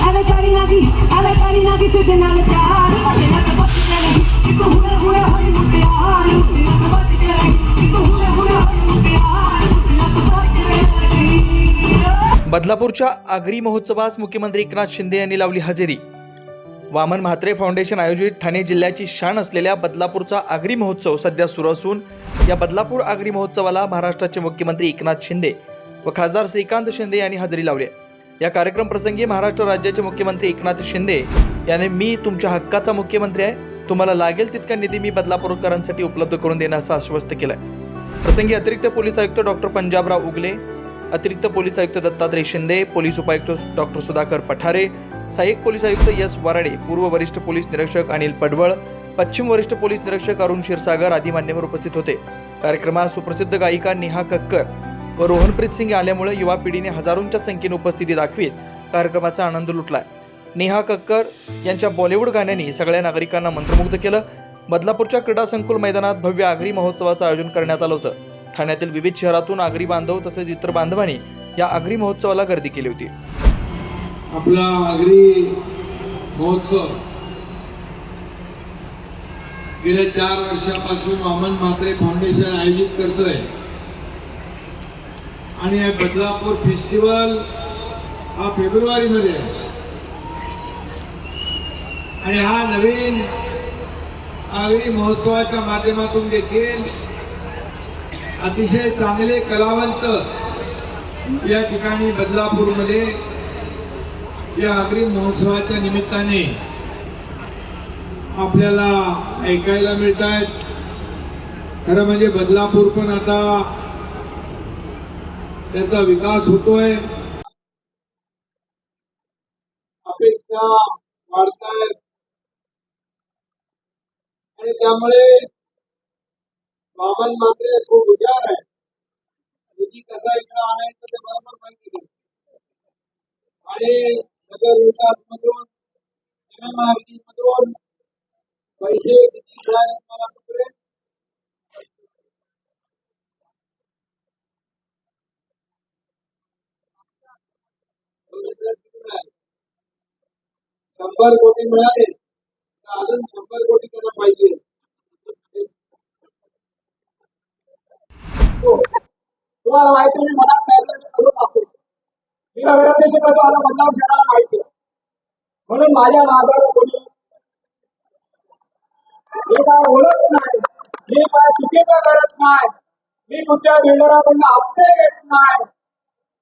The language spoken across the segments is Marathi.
I'm a daddy I'm a daddy sitting on the top. बदलापूरच्या Agri महोत्सवास मुख्यमंत्री एकनाथ शिंदे यांनी लावली हजेरी. वामन म्हात्रे फाउंडेशन आयोजित ठाणे जिल्ह्याची शान असलेल्या बदलापूरचा आगरी महोत्सव सध्या सुरू असून या बदलापूर आगरी महोत्सवाला महाराष्ट्राचे मुख्यमंत्री एकनाथ शिंदे व खासदार श्रीकांत शिंदे यांनी हजेरी लावली या कार्यक्रम प्रसंगी महाराष्ट्र राज्याचे मुख्यमंत्री एकनाथ शिंदे यांनी मी तुमच्या हक्काचा मुख्यमंत्री आहे. तुम्हाला लागेल तितका निधी मी बदलापूरकरांसाठी उपलब्ध करून देण्याचं आश्वस्त केलं प्रसंगी अतिरिक्त पोलीस आयुक्त डॉक्टर पंजाबराव उगले अतिरिक्त पोलीस आयुक्त दत्तात्रय शिंदे पोलीस उपायुक्त डॉक्टर सुधाकर पठारे सहाय्यक पोलीस आयुक्त एस वराडे पूर्व वरिष्ठ पोलीस निरीक्षक अनिल पडवळ पश्चिम वरिष्ठ पोलीस निरीक्षक अरुण क्षीरसागर आदी मान्यवर उपस्थित होते. कार्यक्रमात सुप्रसिद्ध गायिका नेहा कक्कर व रोहनप्रीत सिंग आल्यामुळे युवा पिढीने हजारोंच्या संख्येने उपस्थिती दाखवीत. कार्यक्रमाचा आनंद लुटला. नेहा कक्कर यांच्या बॉलिवूड गाण्यांनी सगळ्या नागरिकांना मंत्रमुग्ध केलं. बदलापूरच्या क्रीडा संकुल मैदानात भव्य आगरी महोत्सवाचं आयोजन करण्यात आलं होतं. ठाण्यातील विविध शहरातून आगरी बांधव तसेच इतर बांधवांनी या आगरी महोत्सवाला गर्दी केली होती. आपला आगरी महोत्सव गेल्या चार वर्षापासून वामन म्हात्रे फाउंडेशन आयोजित करतोय. आणि बदलापूर फेस्टिवल हा फेब्रुवारीमध्ये आहे. आणि हा नवीन आगरी महोत्सवाच्या माध्यमातून देखील अतिशय चांगले कलावंत या ठिकाणी बदलापूरमध्ये या अग्रिम महोत्सवाच्या निमित्ताने आपल्याला ऐकायला मिळत आहेत खरं म्हणजे बदलापूर पण आता त्याचा विकास होतोय. अपेक्षा वाढतायत. आणि त्यामुळे वामन मात्र खूप हुशार आहे निधी कसा इकडे आणायचं ते बरोबर माहिती नाही. आणि नगर विकास मधून एमएमआरडी मधून पैसे किती मिळाले मला तुकडे शंभर कोटी मिळाले तर अजून शंभर कोटी त्यांना पाहिजे. हो. तुम्हाला माहिती मी मला पेरलं करून टाकतो मी नगराध्यक्ष कसं आलं बदलाव शहराला माहिती म्हणून माझ्या नादावर कोणी मी काय ओळख नाही मी काय चुकीचं करत नाही मी कुठच्या बिल्डराकडून हप्ते घेत नाही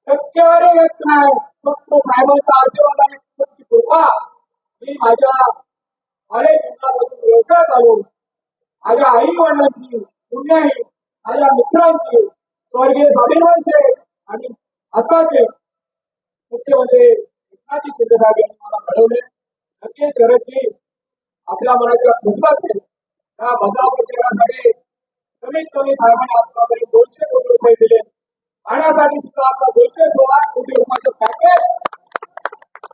टक्केवारी घेत नाही. फक्त साहेबांचा आशीर्वाद आणि तुमची कृपा. मी माझ्या अनेक दिवसापासून व्यवसाय चालू माझ्या आई वडिलांची पुण्याही माझ्या मित्रांचे स्वर्गीय स्वाभिमानचे आणि आताचे मुख्यमंत्री एकनाथजी शिंदे साहेब यांनी मला घडवले नक्कीच शरदजी आपल्या मनाच्या खुशबात आहे त्या बदलापूर शहरासाठी कमीत कमी साहेबांनी आतापर्यंत दोनशे कोटी रुपये दिले. पाण्यासाठी सुद्धा आता दोनशे सोळा कोटी रुपयाचं पॅकेज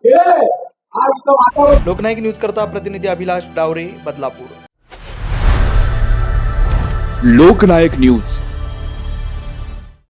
दिलेलं आहे आज लोकनायक न्यूज करता प्रतिनिधी अभिलाष डावरे बदलापूर. लोकनायक न्यूज.